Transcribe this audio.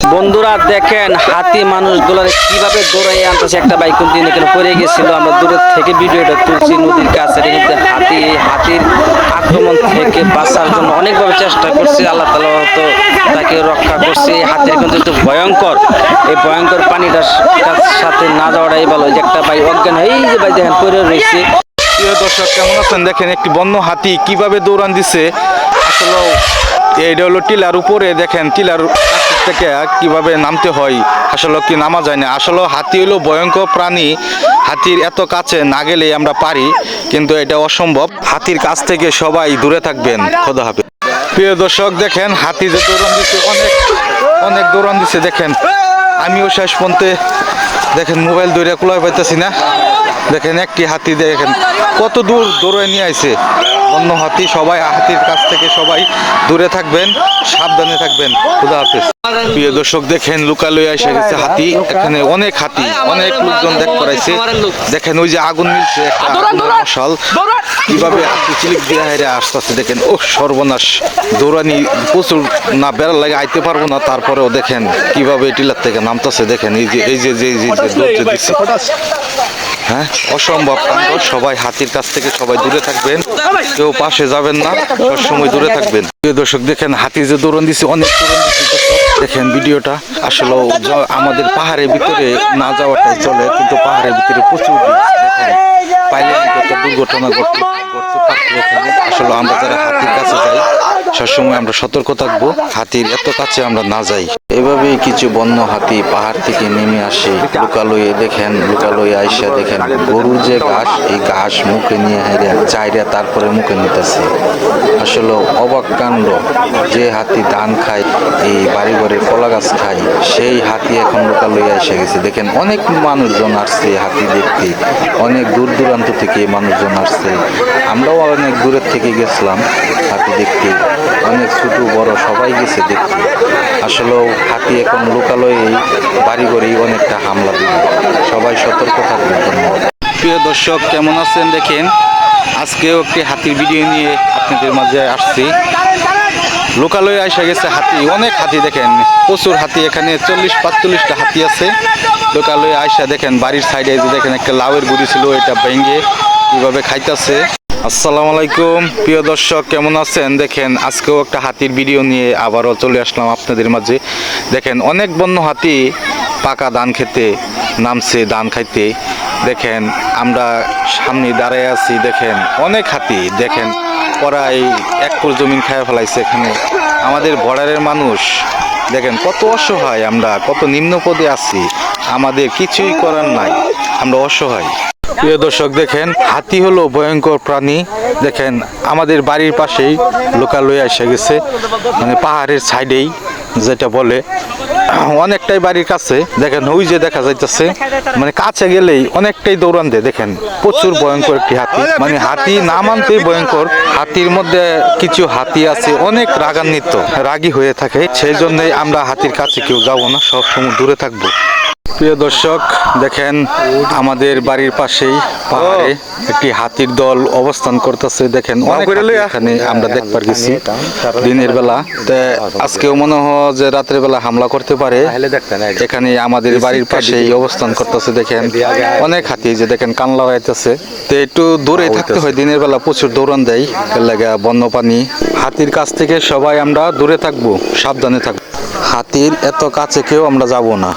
বন্ধুরা দেখেন, হাতি মানুষগুলোর কীভাবে দৌড়াই আনতেছে একটা বাইক দিন এখানে পড়ে গেছিল। আমরা দূরের থেকে ভিডিওটা তুলছি নদীর কাছে। কিন্তু হাতি, হাতির আক্রমণ থেকে বাঁচার জন্য অনেকভাবে চেষ্টা করছে। আল্লাহ তালা তো তাকে রক্ষা করছে। হাতির কিন্তু একটু ভয়ঙ্কর। এই ভয়ঙ্কর পানিটার সাথে না যাওয়াটাই ভালো। যে একটা বাইক অজ্ঞান এই যে ভাই দেখেন, পড়ে রয়েছে। প্রিয় দর্শক, কেমন আছেন? দেখেন, একটি বন্য হাতি কীভাবে দৌড়ান দিছে? আসলে এইটা হলো টিলার উপরে। দেখেন, টিলার থেকে কীভাবে নামতে হয়? আসলে কি নামা যায় না? আসলে হাতি হলো ভয়ঙ্কর প্রাণী। হাতির এত কাছে না গেলে আমরা পারি, কিন্তু এটা অসম্ভব। হাতির কাছ থেকে সবাই দূরে থাকবেন, খোদা হবে প্রিয় দর্শক, দেখেন, হাতি যে দৌড়ান দিচ্ছে অনেক অনেক দৌড়ান দিচ্ছে দেখেন। আমিও শেষ পর্যন্ত দেখেন, মোবাইল দৌড়ে কুলাই পাইতেছি না। দেখেন একটি হাতি দেখেন কত দূর দৌড়ে নিয়ে আইছে। অন্য হাতি সবাই হাতির কাছ থেকে সবাই দূরে থাকবেন সাবধানে থাকবেন। খুদা হাফেজ। প্রিয় দর্শক দেখেন লুকালয়ে এসে গেছে হাতি। এখানে অনেক হাতি অনেক লোকজন দেখ করাইছে। দেখেন ওই যে আগুন মিলছে মশাল। কীভাবে হাতি চিলিক দিয়ে হেরে আসতেছে দেখেন ও সর্বনাশ। দৌড়ানি প্রচুর না বেড়ার লাগে আইতে পারব না। তারপরেও দেখেন কীভাবে টিলার থেকে নামতেছে দেখেন এই যে এই যে যে যে যে দিচ্ছে হ্যাঁ? অসম্ভব। সবাই হাতির কাছ থেকে সবাই দূরে থাকবেন। কেউ পাশে যাবেন না, সবসময় দূরে থাকবেন। প্রিয় দর্শক, দেখেন হাতি যে দৌড়ন দিছে, অনেক দেখেন ভিডিওটা, আসলে আমাদের পাহাড়ের ভিতরে না যাওয়াটাই চলে, কিন্তু পাহাড়ের ভিতরে প্রচুর পাইলে দুর্ঘটনা ঘটতে আসলে আমরা যারা হাতির কাছে যাই, সবসময় আমরা সতর্ক থাকব। হাতির এত কাছে আমরা না যাই। এভাবেই কিছু বন্য হাতি পাহাড় থেকে নেমে আসে। লুকালয়ে দেখেন, লুকালয়ে আইসা দেখেন, গরুর যে ঘাস, এই ঘাস মুখে নিয়ে হাইরা চাইরা তারপরে মুখে নিতেছে। আসলে অবাক কাণ্ড, যে হাতি ধান খায়, এই বাড়ি ঘরে কলা গাছ খায়, সেই হাতি এখন লোকালয়ে এসে গেছে। দেখেন, অনেক মানুষজন আসছে হাতি দেখতে। অনেক দূর দূরান্ত থেকে মানুষজন আসছে। আমরাও অনেক দূরের থেকে গেছিলাম হাতি দেখতে। অনেক ছোট বড় সবাই গেছে দেখতে। আসলেও হাতি এখন লোকালয়ে বাড়ি ঘরেই অনেকটা হামলা দিবে। সবাই সতর্ক থাকবেন। ধন্যবাদ প্রিয় দর্শক, কেমন আছেন দেখেন? আজকেও একটি হাতির ভিডিও নিয়ে আপনাদের মাঝে আসছি। লোকালয়ে আসা গেছে হাতি, অনেক হাতি দেখেন, প্রচুর হাতি এখানে, চল্লিশ পাঁচচল্লিশটা হাতি আছে। লোকালয়ে আইসা দেখেন, বাড়ির সাইডে যে দেখেন, একটা লাউয়ের গুড়ি ছিল, এটা ভেঙে কীভাবে খাইতেছে। আসসালামু আলাইকুম প্রিয় দর্শক, কেমন আছেন? দেখেন, আজকেও একটা হাতির ভিডিও নিয়ে আবারও চলে আসলাম আপনাদের মাঝে। দেখেন, অনেক বন্য হাতি পাকা ধান খেতে নামছে, ধান খাইতে। দেখেন, আমরা সামনে দাঁড়ায় আছি, দেখেন, অনেক হাতি। দেখেন, প্রায় এক ফুল জমিন খায় ফেলাইছে এখানে। আমাদের বর্ডারের মানুষ, দেখেন, কত অসহায় আমরা, কত নিম্ন পদে আছি। আমাদের কিছুই করার নাই, আমরা অসহায়। প্রিয় দর্শক, দেখেন, হাতি হলো ভয়ঙ্কর প্রাণী। দেখেন, আমাদের বাড়ির পাশেই লোকালয়ে এসে গেছে মানে পাহাড়ের সাইডেই যেটা বলে। অনেকটাই বাড়ির কাছে, দেখেন, ওই যে দেখা যাইতেছে মানে কাছে গেলেই অনেকটাই দৌড়ান দেয় দেখেন, প্রচুর ভয়ঙ্কর একটি হাতি। মানে হাতি না মানতেই ভয়ঙ্কর, হাতির মধ্যে কিছু হাতি আছে, অনেক রাগান্বিত, রাগী হয়ে থাকে। সেই জন্যই আমরা হাতির কাছে কেউ যাব না সবসময় দূরে থাকব। প্রিয় দর্শক দেখেন আমাদের বাড়ির পাশেই পাহাড়ে একটি হাতির দল অবস্থান করতেছে। দেখেন অনেক এখানে আমরা দেখবার গেছি দিনের বেলা। তে আজকেও মনে হয় যে রাতের বেলা হামলা করতে পারে। এখানে আমাদের বাড়ির পাশেই অবস্থান করতেছে দেখেন। অনেক হাতি যে দেখেন কান লড়াইতেছে। তো একটু দূরে থাকতে হয় দিনের বেলা প্রচুর দৌড়ান দেয়। এর লাগে বন্যপ্রাণী। হাতির কাছ থেকে সবাই আমরা দূরে থাকব সাবধানে থাকব। হাতির এত কাছে কেউ আমরা যাব না।